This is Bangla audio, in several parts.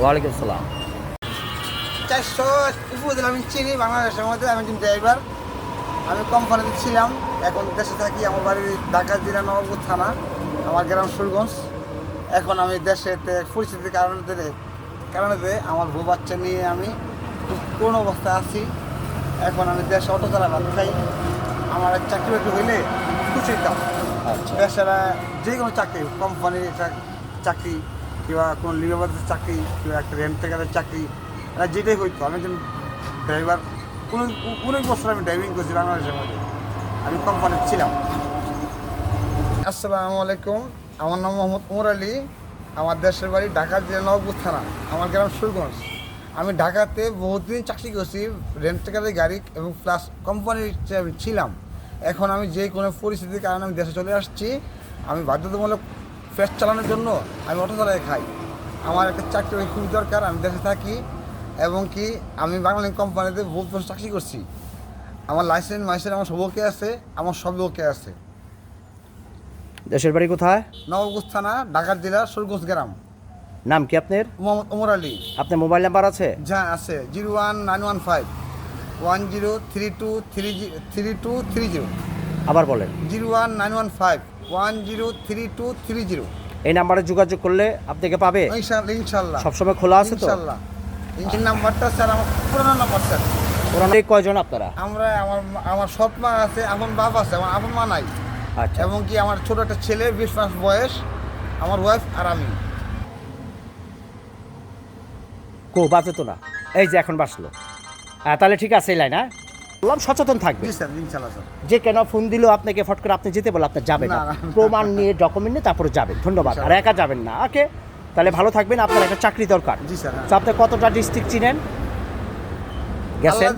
ওয়ালাইকুম সালাম। চারশো উপজেলা আমি চিনি বাংলাদেশের মধ্যে আমি একজন ড্রাইভার। আমি কোম্পানিতে ছিলাম এখন দেশে থাকি আমার বাড়ি ঢাকা জেলা নবাবপুর থানা আমার গ্রাম সুরগঞ্জ। এখন আমি দেশে পরিস্থিতির কারণে কারণে আমার বউ বাচ্চা নিয়ে আমি করুণ অবস্থায় আছি এখন আমি দেশে অটো চালা ভাত খাই আমার চাকরি বাকরি হইলে খুশি দাম আচ্ছা। বেচারা যে কোনো চাকরি কোম্পানির চাকরি কিংবা কোনো লিভারের চাকরি, কিংবা একটা রেন্ট টেকারের চাকরি যেটাই হইতো আমি একজন ড্রাইভার কোনো বছর আমি ড্রাইভিং করছি বাংলাদেশের মধ্যে। আমি কোম্পানির ছিলাম। আসসালামু আলাইকুম, আমার নাম মোহাম্মদ উমর আলী, আমার দেশের বাড়ি ঢাকা জেলা নবপুর থানা, আমার গ্রাম সুরগঞ্জ। আমি ঢাকাতে বহুদিন চাকরি করছি টেকারের গাড়ি এবং প্লাস কোম্পানির ছিলাম। এখন আমি যে কোনো পরিস্থিতির কারণে আমি দেশে চলে আসছি। আমি বাধ্যতামূলক ফ্যাট চালানোর জন্য আমি অটো চালায় খাই। আমার একটা চাকরি খুবই দরকার আমি দেশে থাকি এবং কি আমি বাংলা কোম্পানিতে বহুত বছর চাকরি করছি। আমার লাইসেন্স মাইসেন্স আমার সব ওকে আছে আমার সব ওকে আছে। দেশের বাড়ি কোথায়? নবগঞ্জ থানা ঢাকার জেলা সুরগঞ্জ গ্রাম। নাম কি আপনার? মোহাম্মদ ওমর আলী। আপনার মোবাইল নাম্বার আছে? যা আছে zero one nine one five one zero three two three three two three zero. আবার বলেন। Zero one nine one five. One zero three two three zero. এই নাম্বারে যোগাযোগ করলে আপনাকে পাবে। ইনশাল্লাহ সবসময় খোলা আছে তো? ইনশাল্লাহ। এই নাম্বারটা স্যার আমার পুরোনো নাম্বার স্যার। ওখানে কয়জন আপনারা? আমরা আমার আমার সৎ মা আছে আপন বাপ আছে আমার আপন মা নাই। আচ্ছা। এবং কি আমার ছোট একটা ছেলে বিশ মাস বয়স আমার ওয়াইফ আর আমি। কো বাজে তো না। এই যে এখন বাসলো। তাহলে ঠিক আছে এই লাইন হ্যাঁ? বললাম সচেতন থাকবে। যে কেন ফোন দিল আপনাকে ফট করে আপনি যেতে বলে আপনি যাবেন না। প্রমাণ নিয়ে ডকুমেন্ট নিয়ে তারপরে যাবেন। ধন্যবাদ। আর একা যাবেন না ওকে? তাহলে ভালো থাকবেন আপনার একটা চাকরি দরকার। জি স্যার হ্যাঁ। তো আপনি কতটা ডিস্ট্রিক্ট চিনেন? গেছেন?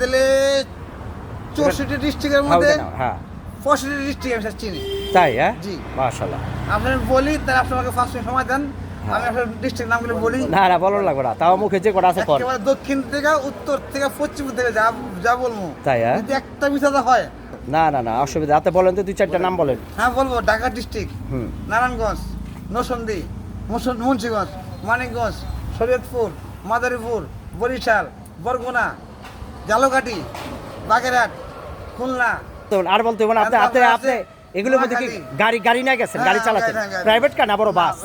চৌষট্টি ডিস্ট্রিক্টের মধ্যে হ্যাঁ পঁয়ষট্টি ডিস্ট্রিক্ট আমি স্যার চিনি। তাই হ্যাঁ? জি। মাশাল্লাহ আপনার বলি তাহলে আপনি আমাকে ফার্স্ট সময় দেন। বলি। না না বলো লাগবে না। তাও মুখে যে কটা আছে দক্ষিণ থেকে উত্তর থেকে পশ্চিম থেকে যা যা বলব। তাই, হ্যাঁ? যদি একটা মিশাতে হয়। না না না অসুবিধা। আপনি বলেন তো দুই চারটা নাম বলেন। হ্যাঁ বলব ঢাকা ডিস্ট্রিক্ট হুম। নারায়ণগঞ্জ নসন্দি মুন্সি- মুন্সিগঞ্জ মানিকগঞ্জ শরীয়তপুর মাদারীপুর বরিশাল বরগুনা জালুঘাটি বাগেরহাট খুলনা। তো আর বলতে হবে না আপনি আপনি এগুলোর মধ্যে কি গাড়ি গাড়ি নিয়ে গেছেন গাড়ি হ্যাঁ, চালাতেন গাড়ি, গাড়ি। প্রাইভেট কার না বড় বাস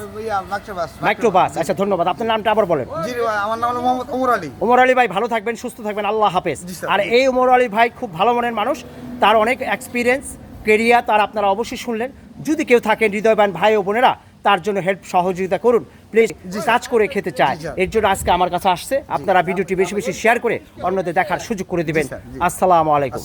মাইক্রো বাস আচ্ছা ধন্যবাদ। আপনার নামটা আবার বলেন। আমার নাম হলো মোহাম্মদ ওমর আলী। ওমর আলী ভাই ভালো থাকবেন সুস্থ থাকবেন আল্লাহ হাফেজ। আর এই ওমর আলী ভাই খুব ভালো মনের মানুষ তার অনেক এক্সপিরিয়েন্স কেরিয়ার তার আপনারা অবশ্যই শুনলেন। যদি কেউ থাকেন হৃদয়বান ভাই ও বোনেরা তার জন্য হেল্প সহযোগিতা করুন। প্লিজ কাজ করে খেতে চায়। এর জন্য আজকে আমার কাছে আসছে। আপনারা ভিডিওটি বেশি বেশি শেয়ার করে অন্যদের দেখার সুযোগ করে দিবেন। আসসালামু আলাইকুম।